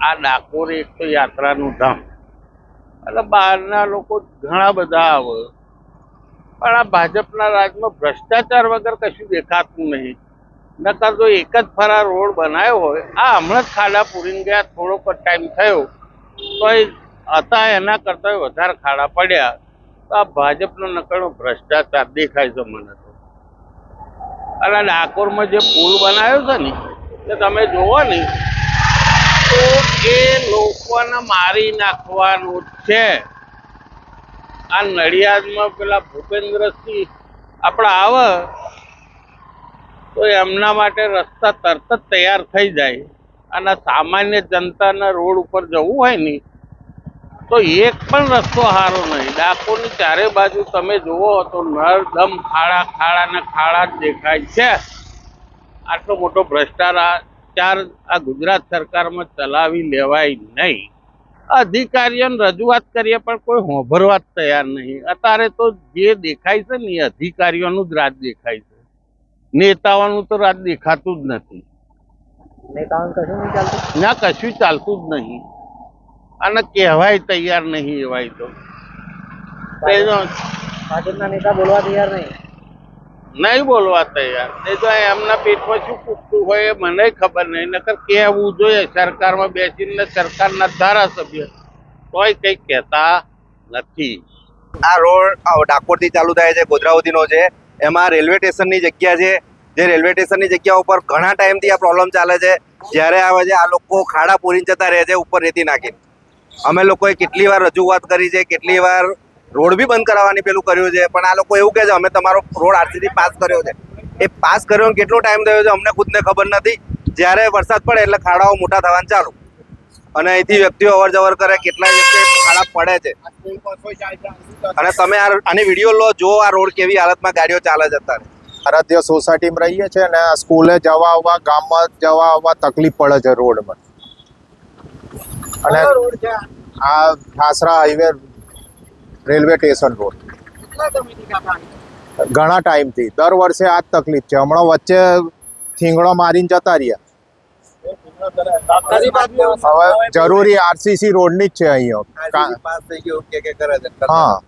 આ ડાકોર એક તો યાત્રાનું ધામ. એટલે બહારના લોકો ઘણા બધા આવે. પણ આ ભાજપના રાજમાં ભ્રષ્ટાચાર વગર કશું દેખાતું નહીં. નકર તો એક જ ફરા રોડ બનાવ્યો હોય, આ હમણાં જ ખાડા પૂરીને ગયા, થોડોક જ ટાઈમ થયો, તો એ હતા એના કરતાં વધારે ખાડા પડ્યા. તો આ ભાજપનો નકરનો ભ્રષ્ટાચાર દેખાય છે મને તો. અને ડાકોરમાં જે પુલ બનાવ્યો છે ને, એ તમે જોવો ને લોકોને મારી નાખવાનું છે. આ નડિયાદમાં પેલા ભૂપેન્દ્રસિંહ આપણા આવે, તો એમના માટે રસ્તા તરત જ તૈયાર થઈ જાય. અને સામાન્ય જનતાના રોડ ઉપર જવું હોય ને, તો એક પણ રસ્તો સારો નહીં. ડાકોની ચારે બાજુ તમે જુઓ તો નરદમ ખાડા ખાડા ને ખાડા જ દેખાય છે. આટલો મોટો ભ્રષ્ટાચાર આ ગુજરાત સરકારમાં ચલાવી લેવાય નહીં. અધિકારીઓને રજૂઆત કરીએ પણ કોઈ હોભરવા તૈયાર નહીં. અત્યારે તો જે દેખાય છે ને એ અધિકારીઓનું જ રાજ દેખાય છે. નેતાઓનું તો રાજ દેખાતું જ નથી. નેતાઓને કશું ચાલતું? ના કશું ચાલતું જ નહીં. અને કહેવાય તૈયાર નહીં એવાય તો. ભાજપના નેતા બોલવા તૈયાર નહીં. નહીં બોલવા તૈયાર. એ તો એમના પેટમાં શું પૂછતું હોય એ મને ખબર નહીં. નકર કહેવું જોઈએ, સરકારમાં બેસીને સરકારના ધારાસભ્ય તોય કંઈ કહેતા નથી. આ રોડ ડાકોરથી ચાલુ થાય છે ગોધરાવતીનો છે. એમાં રેલવે સ્ટેશનની જગ્યા છે. જે રેલવે સ્ટેશનની જગ્યા ઉપર ઘણા ટાઈમથી આ પ્રોબ્લેમ ચાલે છે. જ્યારે આવે છે આ લોકો ખાડા પૂરીને જતા રહે છે, ઉપર રેતી નાખીને. અમે લોકોએ કેટલી વાર રજૂઆત કરી છે, કેટલી વાર રોડ બી બંધ કરાવવાની પેલું કર્યું છે. પણ આ લોકો એવું કહે છે અમે તમારો રોડ આરસીથી પાસ કર્યો છે. એ પાસ કર્યો કેટલો ટાઈમ થયો છે અમને ખુદને ખબર નથી. જ્યારે વરસાદ પડે એટલે ખાડાઓ મોટા થવાનું ચાલુ. અને અહીંથી વ્યક્તિઓ અવર જવર કરે કેટલાય વ્યક્તિ ખાડા પડે છે. અને તમે આ આની વીડિયો લો જો આ રોડ કેવી હાલતમાં ગાડીઓ ચાલે છે અત્યારે. આરાધ્ય સોસાયટીમાં રહીએ છીએ અને સ્કૂલે જવા આવવા ગામમાં જવા આવવા તકલીફ પડે છે રોડમાં. અને આ? Thasra highway railway station road. ઘણા ટાઈમથી. દર વર્ષે આ જ તકલીફ છે. હમણાં વચ્ચે થીંગડો મારીને જતા રહ્યા. હવે જરૂરી આરસીસી રોડની જ છે અહીંયા. હા.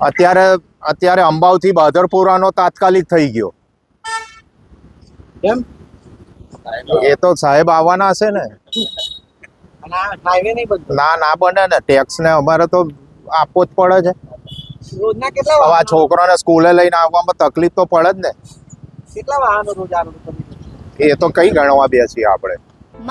અત્યારે અત્યારે અંબાવથી બાદરપુરાનો તાત્કાલિક થઈ ગયો. કેમ? એ તો સાહેબ આવવાના હશે ને. ના ના બને ને. ટેક્સ ને અમારે તો આપવો જ પડે છે રોજના કેટલા હવે આ છોકરાને સ્કૂલે લઈને આવવામાં તકલીફ તો પડે જ ને કેટલા વાહનો રોજ આવે એ તો કઈ ગણવા બેસીએ આપણે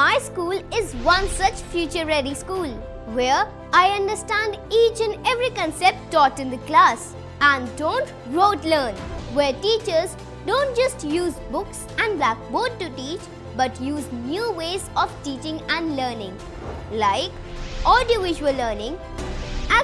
My school is one such future ready school where I understand each and every concept taught in the class and don't rote learn, where teachers don't just use books and blackboard to teach but use new ways of teaching and learning like audiovisual learning,